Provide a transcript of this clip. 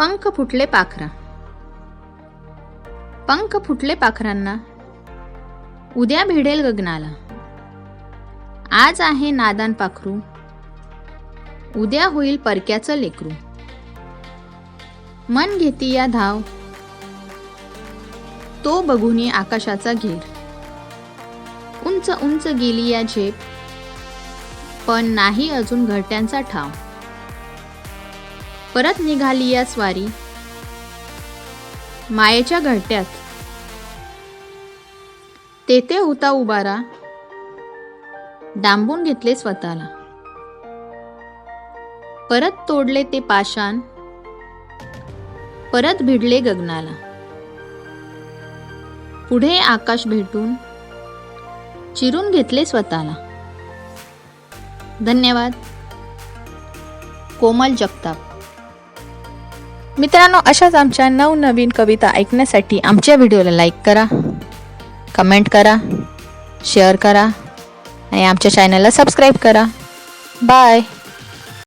पंख फुटले पाखरा. पंख फुटले पाखरांना उद्या भिडेल गगनाला. आज आहे नादान पाखरू. उद्या होईल परक्याचं लेकरू. मन घेती या धाव. तो बघुनी आकाशाचा घेर. उंच उंच गेली या झेप. पण नाही अजून घरट्यांचा ठाव. परत निघाली या स्वारी. मायेच्या घरट्यात. तेथे होता उबारा. डांबून घेतले स्वतःला. परत तोडले ते पाषाण. परत भिडले गगनाला. पुढे आकाश भेटून चिरून घेतले स्वतःला. धन्यवाद. कोमल जगताप. मित्रांनो अशाच आमच्या नवनवीन कविता ऐकण्यासाठी आमच्या व्हिडिओला लाईक करा कमेंट करा शेअर करा आणि आमच्या चॅनलला सबस्क्राईब करा. बाय